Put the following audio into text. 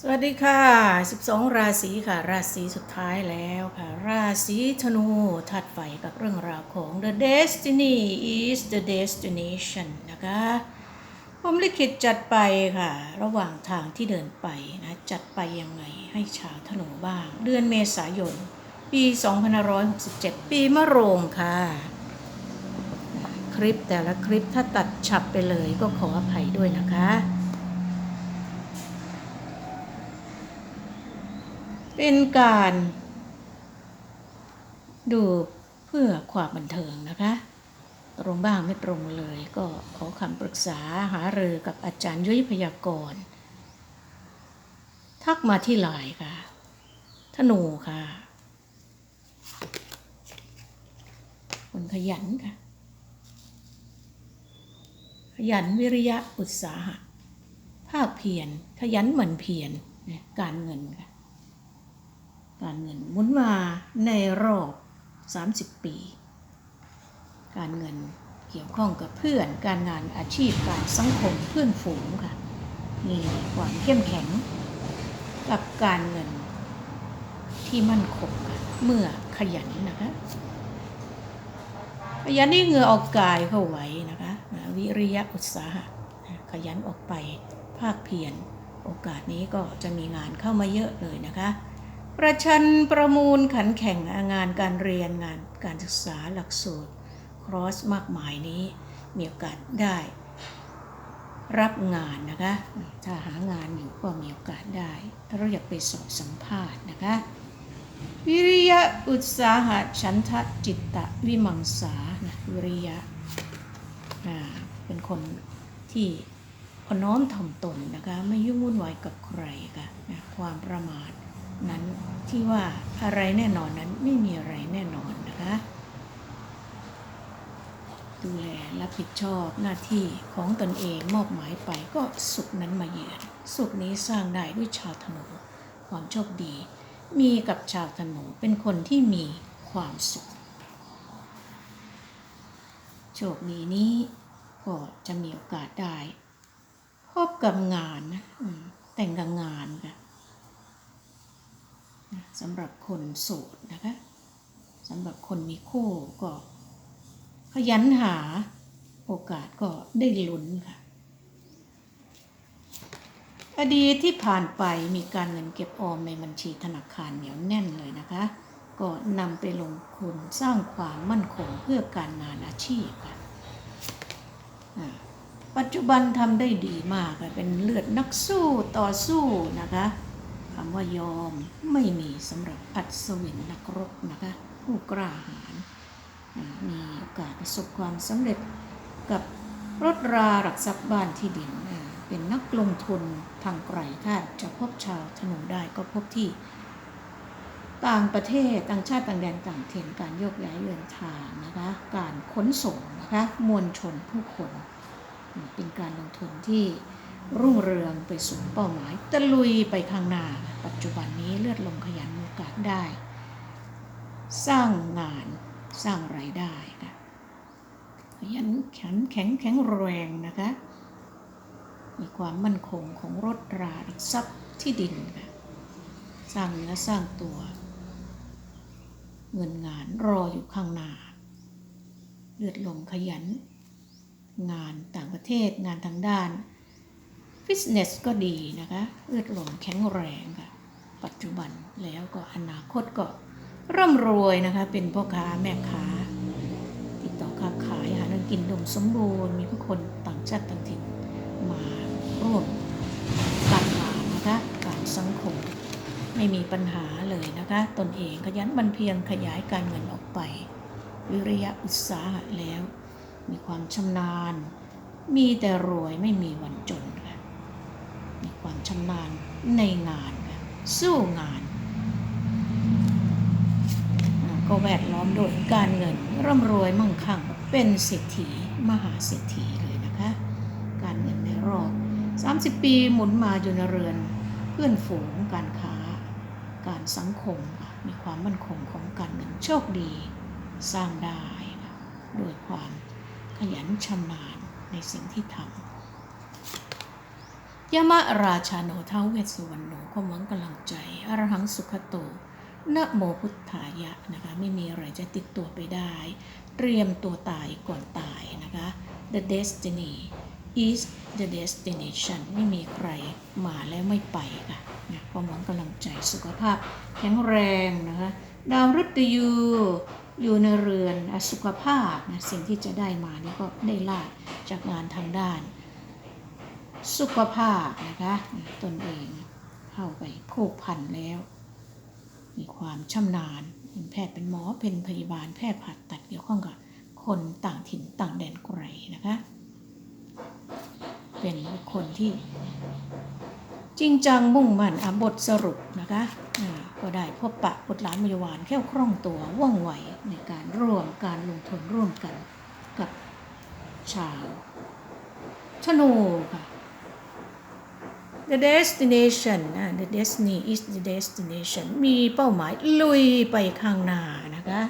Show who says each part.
Speaker 1: สวัสดีค่ะ 12 ราศีค่ะ ราศีสุดท้ายแล้วค่ะ ราศีธนูถัดไฟกับเรื่องราวของ The Destiny is the Destination นะคะผมลิขิตจัดไปค่ะ ระหว่างทางที่เดินไปนะ จัดไปยังไงให้ชาวธนูบ้าง เดือนเมษายน ปี2567 ปีมะโรงค่ะ คลิปแต่ละคลิปถ้าตัดฉับไปเลยก็ขออภัยด้วยนะคะ เป็นการ ดูเพื่อความบันเทิงนะคะ ตรงบ้างไม่ตรงเลยก็ขอคำปรึกษาหารือกับอาจารย์ยุ้ยพยากรณ์ทักมาที่ไลน์ค่ะ ธนูค่ะคนขยันค่ะ ขยันวิริยะอุตสาหะภาคเพียรขยันหมั่นเพียรเนี่ยการเงินค่ะ การเงินหมุนมาในรอบ 30 ปี การเงินเกี่ยวข้องกับเพื่อนการงานอาชีพการสังคมเพื่อนฝูงค่ะมีความเข้มแข็ง กับการเงินที่มั่นคงค่ะเมื่อขยันนะคะขยันนี่เหงื่อออกกายเข้าไว้นะคะวิริยะอุตสาหะขยันออกไปภาคเพียรโอกาสนี้ก็จะมีงานเข้ามาเยอะเลยนะคะ ประชันประมูลขันแข่งงานการเรียนงานการศึกษาหลักสูตรครอสมากมายนี้มีโอกาสได้รับงานนะคะถ้าหางานอยู่ก็มีโอกาสได้ ถ้าเราอยากไปสอบสัมภาษณ์นะคะ วิริยะอุตสาหะฉันทะจิตตะวิมังสานะวิริยะเป็นคนที่อนน้อมถ่อมตนนะคะ ไม่ยุ่งวุ่นวายกับใครค่ะนะความประมาท นั้นที่ว่าอะไรแน่นอนนั้นไม่มีอะไรแน่นอนนะคะ ดูแลรับผิดชอบหน้าที่ของตนเองมอบหมายไปก็สุขนั้นมาเยือน สุขนี้สร้างได้ด้วยชาวธนูความโชคดี มีกับชาวธนูเป็นคนที่มีความสุข โชคดีนี้ก็จะมีโอกาสได้พบกับงานนะแต่งกับงานค่ะนะ สำหรับคนโสดนะคะสำหรับคนมีคู่ก็ขยันหาโอกาสก็ได้ลุ้นค่ะ อดีตที่ผ่านไปมีการเงินเก็บออมในบัญชีธนาคารเหนียวแน่นเลยนะคะ ก็นำไปลงทุนสร้างความมั่นคงเพื่อการงานอาชีพค่ะปัจจุบันทำได้ดีมากเป็นเลือดนักสู้ต่อสู้นะคะ คำว่ายอมไม่มีสำหรับอัศวินนักรบนะคะผู้กล้าหาญมีโอกาสประสบความสำเร็จกับรถราหลักทรัพย์บ้านที่ดินเป็นนักลงทุนทางไกลถ้าจะพบชาวธนูได้ก็พบที่ ต่างประเทศต่างชาติต่างแดนต่างถิ่นการโยกย้ายเดินทางนะคะการขนส่งนะคะมวลชนผู้คน เป็นการลงทุนที่ รุ่งเรืองไปสู่เป้าหมายตะลุยไปข้างหน้า ปัจจุบันนี้เลือดลมขยันมีโอกาสได้ สร้างงานสร้างรายได้ค่ะขยันแข็งแข็งแข็งแรงนะคะ มีความมั่นคงของรถราทรัพย์ที่ดินค่ะสร้างเนื้อสร้างตัว เงินงานรออยู่ข้างหน้า เลือดลมขยัน งานต่างประเทศงานทางด้าน ฟิตเนสก็ดีนะคะเลือดลมแข็งแรงค่ะ ปัจจุบันแล้วก็อนาคตก็ร่ำรวยนะคะ เป็นพ่อค้าแม่ค้า ติดต่อค้าขายหาเงินกินดมสมบูรณ์ มีผู้คนต่างชาติต่างถิ่นมาร่วมการงานะคะการสังคมไม่มีปัญหาเลยนะคะ ตนเองขยันบันเพียงขยายการเงินออกไป วิริยะอุตสาหะแล้ว มีความชำนาญ มีแต่รวยไม่มีวันจน ความชำนาญในงาน สู้งาน ก็แวดล้อมโดยการเงินร่ำรวยมั่งคั่งเป็นเศรษฐีมหาเศรษฐีเลยนะคะ การเงินในรอบ 30 ปีหมุนมาอยู่ในเรือน เพื่อนฝูงการค้า การสังคมมีความมั่นคงของการเงินโชคดีสร้างได้ด้วยความขยันชำนาญในสิ่งที่ทำ ยมะราชาโนท้าวเวสสุวรรณโนความหวังกำลังใจอรหังสุขโตนะโมพุทธายะนะคะไม่มีอะไรจะติดตัวไปได้ เตรียมตัวตายก่อนตายนะคะ the destiny is the destination ไม่มีใครมาแล้วไม่ไปค่ะนะความหวังกำลังใจสุขภาพแข็งแรงนะคะดาวฤตยูอยู่ในเรือนสุขภาพนะสิ่งที่จะได้มานี่ก็ได้ลาบจากงานทางด้าน สุขภาพนะคะตนเองเข้าไปผูกพันแล้ว มีความชำนาญเป็นแพทย์เป็นหมอเป็นพยาบาลแพทย์ผ่าตัดเกี่ยวข้องกับคนต่างถิ่นต่างแดนไกลนะคะ เป็นคนที่ จริงจังมุ่งมั่นอะบทสรุปนะคะก็ได้พบปะบทหลานมยวานแค่วคล่องตัวว่องไวในการร่วมการลงทุนร่วมกันกับชาวธนูค่ะ the destination นะ the destiny is the destination มีเป้าหมายลุยไปข้างหน้านะคะ